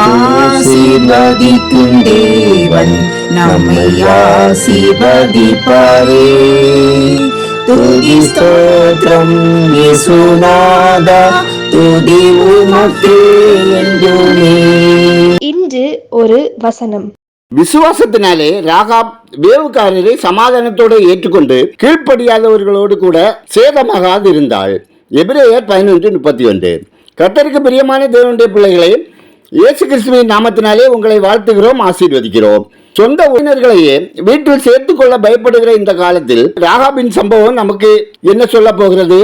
ஆசீர்வதிக்கும் தேவன் நம்மை ஆசீர்வதிப்பாரே. துதி ஸ்தோத்திரம் இயேசுநாதா துதி உமக்கே என்றுமே. இன்று ஒரு வசனம். விசுவாசத்தினாலே ராகாப் வேவுக்காரரை சமாதானத்தோடு ஏற்றுக்கொண்டு கீழ்ப்படியாதவர்களோடு கூட சேதமாகாது இருந்தாள் எபிரேயர் பதினொன்று முப்பத்தி ஒன்று. கத்தருக்கு பிரியமான தேவனுடைய பிள்ளைகளே இயேசு கிறிஸ்துவின் நாமத்தினாலே உங்களை வாழ்த்துகிறோம் ஆசீர்வதிக்கிறோம். சொந்த உறவினர்களையே வீட்டில் சேர்த்துக்கொள்ள பயப்படுகிற இந்த காலத்தில் ராகாபின் சம்பவம் நமக்கு என்ன சொல்ல போகிறது?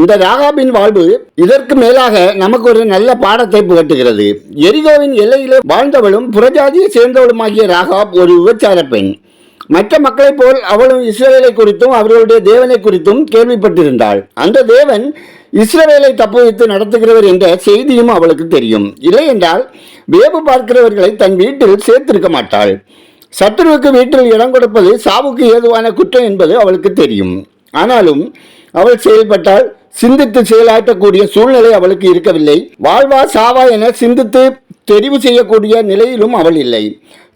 இந்த ராகாபின் வாழ்வு இதற்கு மேலாக நமக்கு ஒரு நல்ல பாடத்தை புகட்டுகிறது. எரிகோவின் எல்லையிலே வாழ்ந்தவளும் புறஜாதியை சேர்ந்தவளுமாகிய ராகாப் ஒரு விபச்சார பெண். மற்ற மக்களைப் போல் அவளும் இஸ்ரவேலை குறித்தும் அவர்களுடைய தேவனை குறித்தும் கேள்விப்பட்டிருந்தாள். அந்த தேவன் இஸ்ரவேலை தப்புவித்து நடத்துகிறவர் என்ற செய்தியும் அவளுக்கு தெரியும். இல்லை என்றால் வேவு பார்க்கிறவர்களை தன் வீட்டில் சேர்த்திருக்க மாட்டாள். சத்துருவுக்கு வீட்டில் இடம் கொடுப்பது சாவுக்கு ஏதுவான குற்றம் என்பது அவளுக்கு தெரியும். ஆனாலும் அவள் செயல்பட்டால் சிந்தித்து செயலாற்றக்கூடிய சூழ்நிலை அவளுக்கு இருக்கவில்லை. வாழ்வா சாவா என சிந்தித்து தெரிவு செய்யக்கூடிய நிலையிலும் அவள் இல்லை.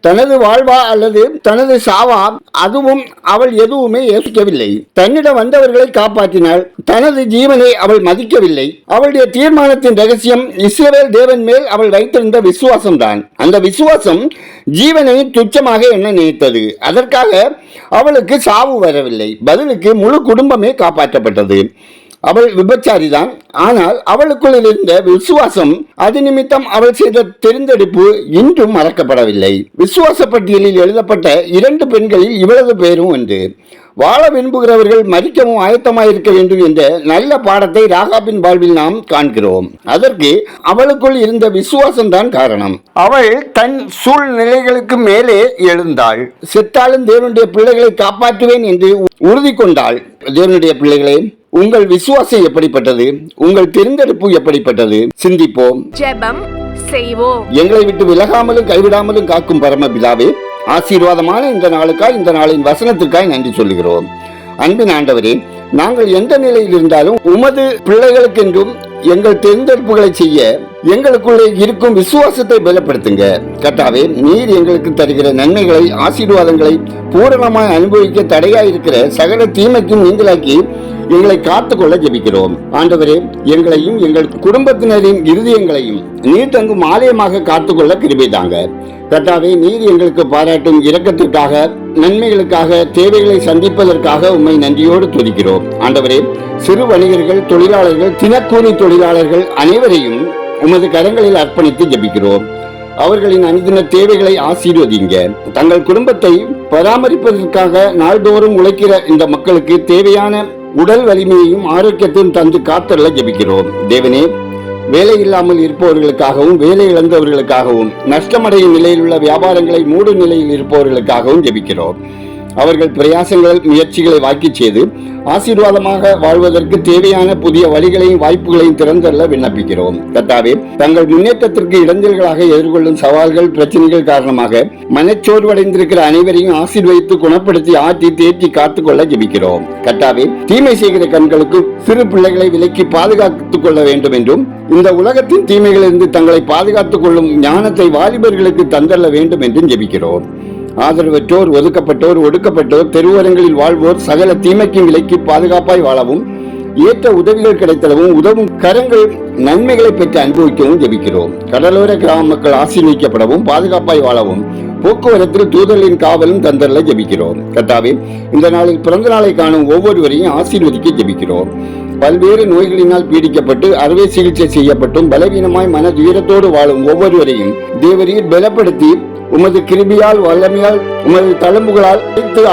தனது வாழ்வா அல்லது தனது சாவா அதுவும் அவள் எதுவுமே யோசிக்கவில்லை. தன்னிடம் வந்தவர்களை காப்பாற்றினாள். தனது ஜீவனை அவள் மதிக்கவில்லை. அவளுடைய தீர்மானத்தின் ரகசியம் இஸ்ரேல் தேவன் மேல் அவள் வைத்திருந்த விசுவாசம்தான். அந்த விசுவாசம் ஜீவனை துச்சமாக எண்ண நினைத்தது. அதற்காக அவளுக்கு சாவு வரவில்லை. பதிலுக்கு முழு குடும்பமே காப்பாற்றப்பட்டது. அவள் விபச்சாரிதான். ஆனால் அவளுக்குள் இருந்த விசுவாசம் அது நிமித்தம் அவள் செய்த தெரிந்தெடுப்பு இன்றும் மறக்கப்படவில்லை. விசுவாச பட்டியலில் எழுதப்பட்ட இரண்டு பெண்களில் இவளது பேரும் ஒன்று. வாழ விரும்புகிறவர்கள் மறிக்கவும் ஆயத்தமாயிருக்க வேண்டும் என்ற நல்ல பாடத்தை ராகாபின் வாழ்வில் நாம் காண்கிறோம். அதற்கு அவளுக்குள் இருந்த விசுவாசம்தான் காரணம். அவள் தன் சூழ்நிலைகளுக்கு மேலே எழுந்தாள். செத்தாலும் தேவனுடைய பிள்ளைகளை காப்பாற்றுவேன் என்று உறுதி கொண்டாள். தேவனுடைய பிள்ளைகளே உங்கள் விசுவாசம் எப்படிப்பட்டது? உங்கள் தெரிந்தெடுப்பு எப்படிப்பட்டது? சிந்திப்போம். ஜெபம் செய்வோம். எங்களை விட்டு விலகாமலும் கைவிடாமலும் காக்கும் பரமபிதாவே ஆசீர்வாதமான இந்த நாளுக்காய் இந்த நாளின் வசனத்திற்காய் நன்றி சொல்லுகிறோம். அன்பின் ஆண்டவரே நாங்கள் எந்த நிலையில் இருந்தாலும் உமது பிள்ளைகளுக்கென்றும் எங்கள் தேர்ந்தெடுப்புகளை செய்ய எங்களுக்குள்ளே இருக்கும் விசுவாசத்தை பலப்படுத்துங்க. கட்டாவே நீர் எங்களுக்கு தருகிற நன்மைகளை ஆசீர்வாதங்களை பூரணமாய் அனுபவிக்க தடையா இருக்கிற சகல தீமைக்கும் நீங்களாக்கி எங்களை காத்துக்கொள்ள ஜெபிக்கிறோம். ஆண்டவரே எங்களையும் எங்கள் குடும்பத்தினரின் இருதயங்களையும் நீர் தங்கும் ஆலயமாக காத்துக்கொள்ள கிருபை தாங்க. கர்த்தாவே நீர் எங்களுக்கு பாராட்டும் இரக்கத்திற்காக நன்மைகளுக்காக தேவைகளை சந்திப்பதற்காக உண்மை நன்றியோடு துதிக்கிறோம். ஆண்டவரே சிறு வணிகர்கள் தொழிலாளர்கள் தினக்கூலி தொழிலாளர்கள் அனைவரையும் உமது கரங்களில் அர்ப்பணித்து ஜெபிக்கிறோம். அவர்களின் அனுதின தேவைகளை ஆசீர்வதிங்க தங்கள் குடும்பத்தை பராமரிப்பதற்காக நாள்தோறும் உழைக்கிற இந்த மக்களுக்கு தேவையான உடல் வலிமையையும் ஆரோக்கியத்தையும் தந்து காத்தரல ஜெபிக்கிறோம். தேவனே வேலை இல்லாமல் இருப்பவர்களுக்காகவும் வேலை இழந்தவர்களுக்காகவும் நஷ்டமடையும் நிலையில் உள்ள வியாபாரங்களை மூடும் நிலையில் இருப்பவர்களுக்காகவும் ஜெபிக்கிறோம். அவர்கள் பிரயாசங்கள் முயற்சிகளை வாக்கி செய்து ஆசீர்வாதமாக வாழ்வதற்கு தேவையான புதிய வழிகளையும் வாய்ப்புகளையும் திறந்தள்ள விண்ணப்பிக்கிறோம். கத்தாவே தங்கள் முன்னேற்றத்திற்கு இடைஞ்சல்களாக எதிர்கொள்ளும் சவால்கள் பிரச்சனைகள் காரணமாக மனச்சோர்வடைந்திருக்கிற அனைவரையும் ஆசீர்வதித்து குணப்படுத்தி ஆற்றி தேற்றி காத்துக்கொள்ள ஜெபிக்கிறோம். கட்டாவே தீமை செய்கிற கண்களுக்கு சிறு பிள்ளைகளை விலக்கி பாதுகாத்துக் கொள்ள வேண்டும் என்றும் இந்த உலகத்தின் தீமைகளிலிருந்து தங்களை பாதுகாத்துக் கொள்ளும் ஞானத்தை வாலிபர்களுக்கு தந்தள்ள வேண்டும் என்றும் ஜெபிக்கிறோம். ஆதரவற்றோர் ஒதுக்கப்பட்டோர் ஒடுக்கப்பட்டோர் தெருவோரங்களில் வாழ்வோர் சகல தீமைக்கும் விலைக்கு பாதுகாப்பாய் வாழவும் ஏற்ற உதவிகள் கிடைத்தளவும் உதவும் கரங்கள் நன்மைகளை பெற்று அனுபவிக்கவும் ஜெபிக்கிறோம். கடலோர கிராம மக்கள் ஆசீர்வதிக்கப்படவும் பாதுகாப்பாய் வாழவும் போக்குவரத்தில் தூதர்களின் காவலும் தந்தரில் ஜெபிக்கிறோம். கத்தாவே இந்த நாளில் பிறந்த நாளை காணும் ஒவ்வொருவரையும் ஆசீர்வதிக்க ஜெபிக்கிறோம். பல்வேறு நோய்களினால் பீடிக்கப்பட்டு அறுவை சிகிச்சை செய்யப்பட்டும் பலவீனமாய் மன துயரத்தோடு வாழும் ஒவ்வொருவரையும் தேவரீர் பலப்படுத்தி உமது கிருபியால் வல்லமையால் உமது தழும்புகளால்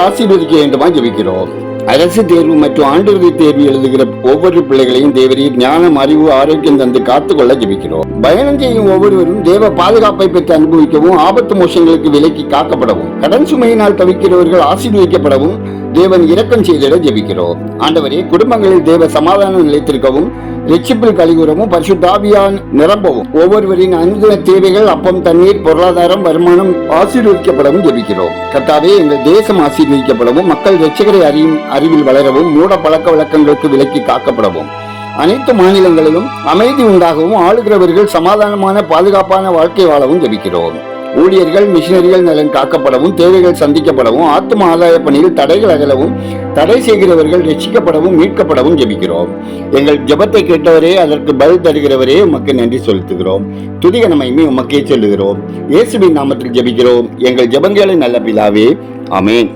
ஆசீர்வதிக்க வேண்டுமா ஜபிக்கிறோம். அரசு தேர்வு மற்றும் ஆண்டிறுதி தேர்வு எழுதுகிற ஒவ்வொரு பிள்ளைகளையும் தேவரீர் ஞானம் அறிவு ஆரோக்கியம் தந்து காத்துக்கொள்ள ஜபிக்கிறோம். பயணம் செய்யும் ஒவ்வொருவரும் தேவ பாதுகாப்பை பெற்று அனுபவிக்கவும் ஆபத்து மோசங்களுக்கு விலக்கி காக்கப்படவும் கடன் சுமையினால் தவிக்கிறவர்கள் ஆசீர்வதிக்கப்படவும் தேவன் இரக்கம் செய்திட ஜெபிக்கிறோம். ஆண்டவரே குடும்பங்களில் தேவ சமாதானம் நிலைத்திருக்கவும் ரட்சிப்பில் கலிகுறவும் பரிசுத்தாவியான் நிரம்பவும் ஒவ்வொருவரின் அனுதின தேவைகள் அப்பம் தண்ணீர் பொருளாதாரம் வருமானம் ஆசீர்வதிக்கப்படவும் ஜெபிக்கிறோம். கத்தாவே எங்கள் தேசம் ஆசீர்வதிக்கப்படவும் மக்கள் ரட்சகரை அறியும் அறிவில் வளரவும் மூட பழக்க வழக்கங்களுக்கு விலக்கி காக்கப்படவும். அனைத்து மாநிலங்களிலும் அமைதி உண்டாகவும் ஆளுகிறவர்கள் சமாதானமான பாதுகாப்பான வாழ்க்கை வாழவும் ஜபிக்கிறோம். ஊழியர்கள் மிஷினரிகள் நலன் காக்கப்படவும் தேவைகள் சந்திக்கப்படவும் ஆத்ம ஆதாய பணியில் தடைகள் அகலவும் தடை செய்கிறவர்கள் ரட்சிக்கப்படவும் மீட்கப்படவும் ஜெபிக்கிறோம். எங்கள் ஜெபத்தை கேட்டவரே அதற்கு பதில் தருகிறவரே உமக்கு நன்றி செலுத்துகிறோம். துதிக நமையுமே உமக்கே சொல்லுகிறோம். இயேசுவின் நாமத்தில் ஜெபிக்கிறோம். எங்கள் ஜபங்களை நல்ல பிதாவே அமேன்